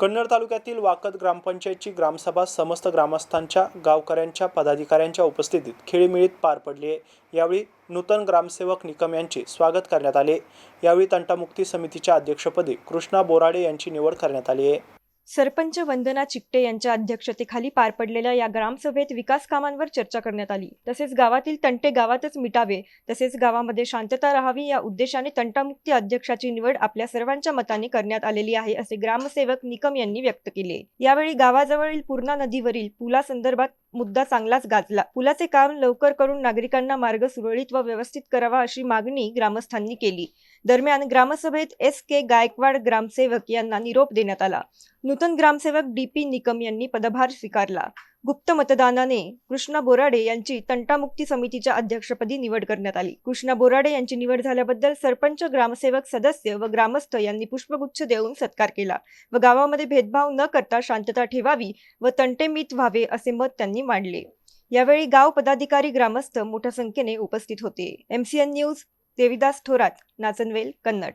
कन्नड तालुक्यातील वाकद ग्रामपंचायतची ग्रामसभा समस्त ग्रामस्थांच्या गावकऱ्यांच्या पदाधिकाऱ्यांच्या उपस्थितीत खेळीमेळीत पार पडली आहे. यावेळी नूतन ग्रामसेवक निकम यांचे स्वागत करण्यात आले यावेळी तंटामुक्ती समितीच्या अध्यक्षपदी कृष्णा बोराडे यांची निवड करण्यात आली आहे. सरपंच वंदना चिकटे यांच्या अध्यक्षतेखाली पार पडलेल्या या ग्रामसभेत विकास कामांवर चर्चा करण्यात आली. तसेच गावातील तंटे गावातच मिटावे तसेच गावामध्ये शांतता राहावी या उद्देशाने तंटामुक्ती अध्यक्षाची निवड आपल्या सर्वांच्या मताने करण्यात आलेली आहे असे ग्रामसेवक निकम यांनी व्यक्त केले. यावेळी गावाजवळील पूर्णा नदीवरील पुलासंदर्भात मुद्दा चांगलाच गाजला. पुलाचे काम लवकर करून नागरिकांना मार्ग सुरळीत व व्यवस्थित करावा अशी मागणी ग्रामस्थांनी केली. दरम्यान ग्रामसभेत एस के गायकवाड ग्रामसेवक यांना निरोप देण्यात आला. नूतन ग्रामसेवक डी पी निकम यांनी पदभार स्वीकारला. गुप्त मतदानाने कृष्णा बोराडे यांची तंटामुक्ती समितीच्या अध्यक्षपदी निवड करण्यात आली. कृष्णा बोराडे यांची निवड झाल्याबद्दल सरपंच ग्रामसेवक सदस्य व ग्रामस्थ यांनी पुष्पगुच्छ देऊन सत्कार केला व गावामध्ये भेदभाव न करता शांतता ठेवावी व तंटे मीत व्हावे असे मत त्यांनी मांडले. यावेळी गाव पदाधिकारी ग्रामस्थ मोठ्या संख्येने उपस्थित होते. MCN news Devidas Thorat Nachanvel Kannad.